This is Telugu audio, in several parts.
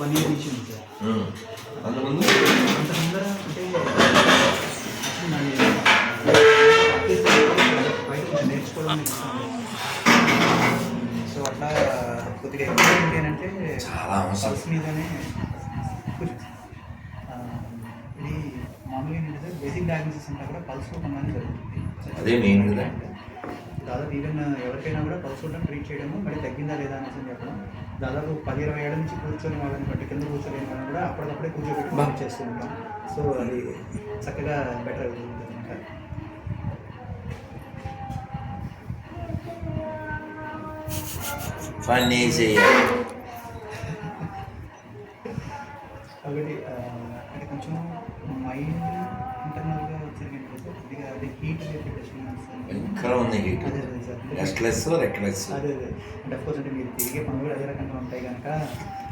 One year sir. అంతకుముందు అంత ముందర అంటే బయట నేర్చుకోవడం సో అట్లా కొద్దిగా ఎక్కువ ఏంటి అని అంటే చాలా. పల్స్ మీదనే ఇది మామూలుగా ఏంటంటే బేసిక్ డయాగ్నోసిస్ అంతా కూడా పల్స్లో కొనగానే జరుగుతుంది అదే మెయిన్ కదా. దాదాపు ఈవెన్ ఎవరికైనా కూడా పల్స్ ఉండడం ట్రీట్ చేయడము మరి తగ్గిందా లేదా అనేసి చెప్పడం. దాదాపు పది ఇరవై ఏళ్ళ నుంచి కూర్చొని వాళ్ళని బట్టి కింద కూర్చోలేని వాళ్ళని కూడా అప్పటికప్పుడే కూర్చోబెట్టి బా. మనం చేస్తూ ఉంటాం సో అది చక్కగా బెటర్ అవుతుంది అనమాట చేయాలి కాబట్టి అంటే కొంచెం మైండ్ ఇంటర్నల్గా వచ్చేది కొద్దిగా అది హీట్ ఉంది అదే అదే సార్. రెస్ట్లెస్ రెక్లెస్ అదే అదే. అంటే అఫ్కోర్స్ అంటే మీరు తిరిగే పనులు కూడా అదే రకంగా ఉంటాయి కనుక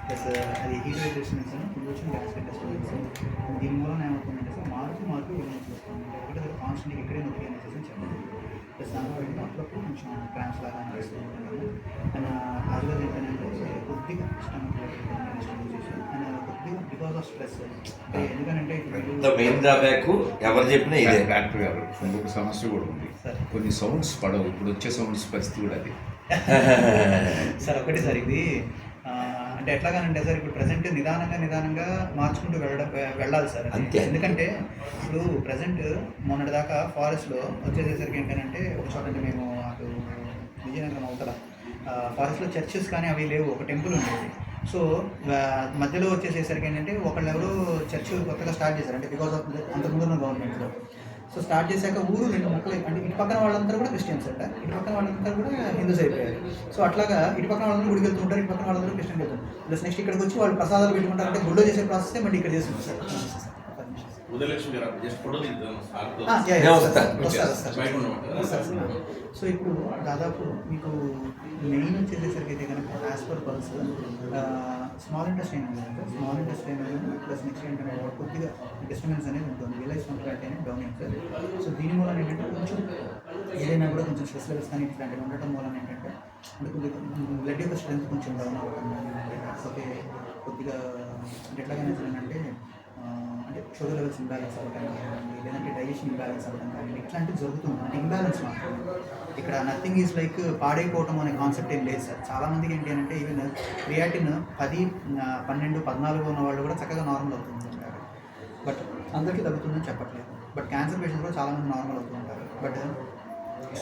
ప్లస్ అది heat disturbance pollution gas disturbance దీని మూలన ఏమవుతుందంటే సార్ మార్పు మార్పు వెళ్ళి వస్తుంది ఒకటి ఇక్కడే నొప్పి అనేసి చెప్పండి ప్లస్ దానివల్ల ఏంటంటే అప్పుడప్పుడు కొంచెం క్రాంప్స్ లాగా అనిపిస్తూ ఉంటాను అండ్ అది ఏంటంటే కొద్దిగా స్టమక్ అండ్ కొద్దిగా బికాస్ ఆఫ్ స్ట్రెస్ అంటే ఎందుకంటే ఇప్పుడు పెద్ద మెయిన్ డ్రాబ్యాక్ ఎవరు చెప్పినా ఇదే. డాక్టర్ గారు ఇంకొక సమస్య కూడా ఉంది. సరే. కొన్ని సౌండ్స్ పడవు. ఇప్పుడు వచ్చే సౌండ్స్ పరిస్థితి కూడా అది. సార్ ఒకటి సార్ ఇది. అంటే ఎట్లాగానంటే సార్ ఇప్పుడు ప్రజెంట్ నిదానంగా నిదానంగా మార్చుకుంటూ వెళ్ళడం వెళ్ళాలి సార్. ఎందుకంటే ఇప్పుడు ప్రజెంట్ మొన్నటి దాకా ఫారెస్ట్లో వచ్చేసేసరికి ఏంటంటే ఒక చోట అంటే మేము అటు విజయనగరం అవతల ఫారెస్ట్లో చర్చెస్ కానీ అవి లేవు. ఒక టెంపుల్ ఉండేది. సో మధ్యలో వచ్చేసేసరికి ఏంటంటే ఒకళ్ళు ఎవరు చర్చ్ కొత్తగా స్టార్ట్ చేశారు. అంటే బికాస్ ఆఫ్ అంతకుముందున్న గవర్నమెంట్లో సో స్టార్ట్ చేశాక ఊరు రెండు మొక్కలు అంటే ఇటు పక్కన వాళ్ళంతా కూడా క్రిస్టియన్స్ అంట. ఇటు పక్కన వాళ్ళంతా కూడా హిందూస్ అయిపోయారు. సో అట్లాగా ఇటు పక్కన వాళ్ళందరూ గుడికి వెళ్తుంటారు ఇటు పక్కన వాళ్ళందరూ క్రిస్టియన్ వెళ్తారు ప్లస్ నెక్స్ట్ ఇక్కడికి వచ్చి వాళ్ళు ప్రసాదాలు పెట్టుకుంటారు. అంటే గుడిలో చేసే ప్రాసెస్ మళ్ళీ ఇక్కడ చేస్తుంది సార్. ఉదయలక్ష్మి గారు జస్ట్ ఫోటో. సో ఇప్పుడు దాదాపు మీకు మెయిన్ వచ్చేసరికి అయితే కనుక as per pulse small industry కదా స్మాల్ ఇండస్ట్రీ అనేది ప్లస్ నెక్స్ట్ ఏంటంటే కొద్దిగా డిస్టర్బెన్స్ అనేది ఉంటుంది. రియలైజ్ కంప్లీట్ అనేది డౌన్ అవుతుంది సో దీని మూలన ఏంటంటే కొంచెం ఏదైనా కూడా కొంచెం స్ట్రెస్ లెవెల్స్ కానీ ఇట్లాంటివి ఉండటం మూలన ఏంటంటే అంటే కొద్దిగా బ్లడ్ యొక్క స్ట్రెంత్ కొంచెం డౌన్ అవ్వడం లేకపోతే కొద్దిగా అంటే ఎట్లాగైనా ఏంటంటే అంటే షుగర్ లెవెల్స్ ఇంబ్యాలెన్స్ అవ్వడం కానీ లేదంటే డైజెషన్ ఇంబ్యాలెన్స్ అవ్వడం కానీ ఇట్లాంటివి జరుగుతుంది అంటే ఇంబ్యాలెన్స్ మాత్రమే. ఇక్కడ నథింగ్ ఈజ్ లైక్ పాడైపోవటం అనే కాన్సెప్ట్ ఏం లేదు సార్. చాలామందికి ఏంటి అంటే ఈవెన్ క్రియాటిన్ పది పన్నెండు పద్నాలుగు ఉన్న వాళ్ళు కూడా చక్కగా నార్మల్ అవుతుంది అంటారు బట్ అందరికీ తగ్గుతుందని చెప్పట్లేదు. బట్ క్యాన్సర్ పేషెంట్ కూడా చాలామంది నార్మల్ అవుతూ ఉంటారు. బట్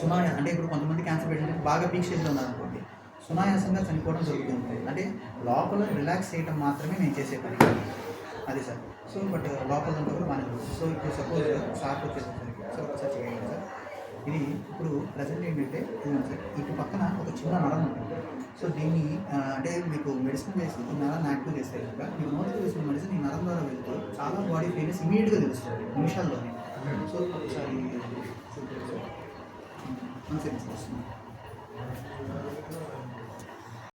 సుమారు అంటే ఇప్పుడు కొంతమంది క్యాన్సర్ పేషెంట్ బాగా పీక్ స్టేజ్లో ఉన్నారనుకోండి సునాయాసంగా చనిపోవడం జరుగుతుంది అంటే లోపల రిలాక్స్ చేయడం మాత్రమే నేను చేసే పని అది సార్. సో బట్ లోపల అంతా కూడా జరుగుతుంది సో ఇప్పుడు సపోజ్ షార్ప్ వచ్చేసరికి సార్ ఒకసారి చేయండి సార్. ఇది ఇప్పుడు ప్రజెంట్ ఏంటంటే సార్ ఇటు పక్కన ఒక చిన్న నరం ఉంటుంది. సో దీన్ని అంటే మీకు మెడిసిన్ వేసి ఈ నరాన్ని యాక్టివ్ చేస్తే కనుక మీకు నోట్లో వేసిన మెడిసిన్ ఈ నరం ద్వారా వెళ్తే చాలా బాడీ ఫీలింగ్స్ ఇమీడియట్గా తెలుస్తుంది నిమిషాల్లోనే. సో ఒకసారి చూడండి సార్.